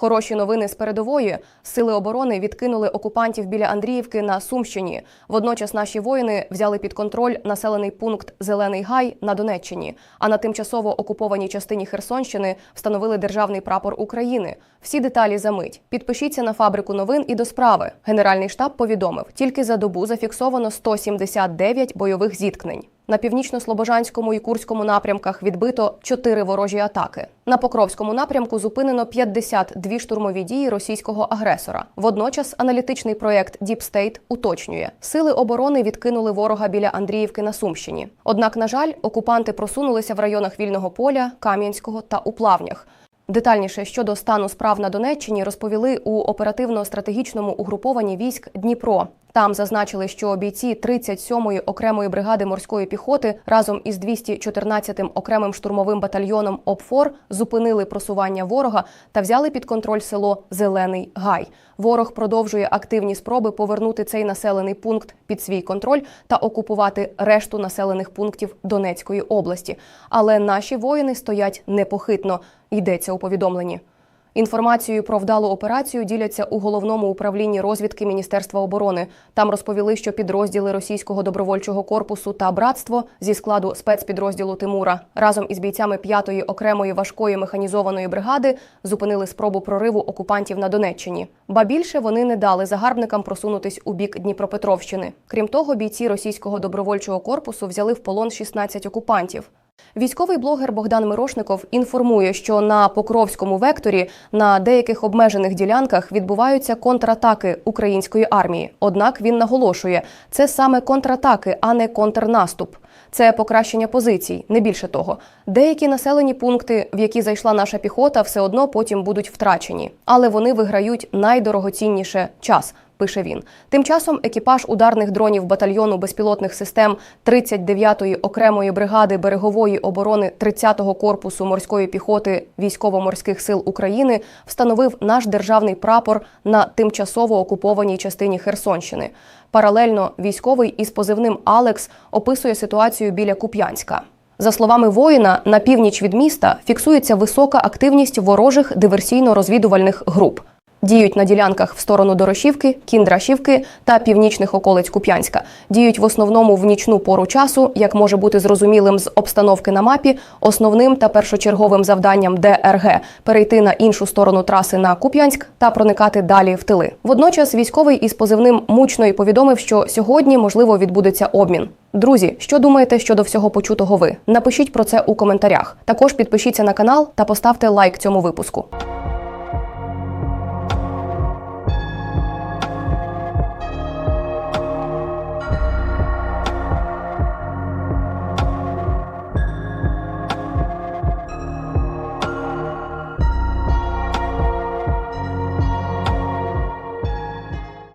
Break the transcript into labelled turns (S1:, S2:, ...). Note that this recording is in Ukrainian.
S1: Хороші новини з передової. Сили оборони відкинули окупантів біля Андріївки на Сумщині. Водночас наші воїни взяли під контроль населений пункт Зелений Гай на Донеччині. А на тимчасово окупованій частині Херсонщини встановили державний прапор України. Всі деталі за мить. Підпишіться на фабрику новин і до справи. Генеральний штаб повідомив: тільки за добу зафіксовано 179 бойових зіткнень. На північно-слобожанському і курському напрямках відбито чотири ворожі атаки. На Покровському напрямку зупинено 52 штурмові дії російського агресора. Водночас аналітичний проєкт State уточнює, сили оборони відкинули ворога біля Андріївки на Сумщині. Однак, на жаль, окупанти просунулися в районах вільного поля, Кам'янського та у плавнях. Детальніше щодо стану справ на Донеччині розповіли у оперативно-стратегічному угрупованні військ Дніпро. Там зазначили, що бійці 37-ї окремої бригади морської піхоти разом із 214-м окремим штурмовим батальйоном ОПФОР зупинили просування ворога та взяли під контроль село Зелений Гай. Ворог продовжує активні спроби повернути цей населений пункт під свій контроль та окупувати решту населених пунктів Донецької області. Але наші воїни стоять непохитно. Йдеться у повідомленні. Інформацією про вдалу операцію діляться у головному управлінні розвідки Міністерства оборони. Там розповіли, що підрозділи російського добровольчого корпусу та братство зі складу спецпідрозділу Тимура разом із бійцями 5-ї окремої важкої механізованої бригади зупинили спробу прориву окупантів на Донеччині. Ба більше вони не дали загарбникам просунутись у бік Дніпропетровщини. Крім того, бійці російського добровольчого корпусу взяли в полон 16 окупантів. Військовий блогер Богдан Мирошников інформує, що на Покровському векторі на деяких обмежених ділянках відбуваються контратаки української армії. Однак він наголошує, це саме контратаки, а не контрнаступ. Це покращення позицій, не більше того. Деякі населені пункти, в які зайшла наша піхота, все одно потім будуть втрачені, але вони виграють найдорогоцінніше час. Пише він. Тим часом екіпаж ударних дронів батальйону безпілотних систем 39-ї окремої бригади берегової оборони 30-го корпусу морської піхоти військово-морських сил України встановив наш державний прапор на тимчасово окупованій частині Херсонщини. Паралельно військовий із позивним Алекс описує ситуацію біля Куп'янська. За словами воїна, на північ від міста фіксується висока активність ворожих диверсійно-розвідувальних груп. Діють на ділянках в сторону Дорошівки, Кіндрашівки та північних околиць Куп'янська. Діють в основному в нічну пору часу, як може бути зрозумілим з обстановки на мапі. Основним та першочерговим завданням ДРГ перейти на іншу сторону траси на Куп'янськ та проникати далі в тили. Водночас військовий із позивним мучно й повідомив, що сьогодні можливо відбудеться обмін. Друзі, що думаєте щодо всього почутого ви? Напишіть про це у коментарях. Також підпишіться на канал та поставте лайк цьому випуску.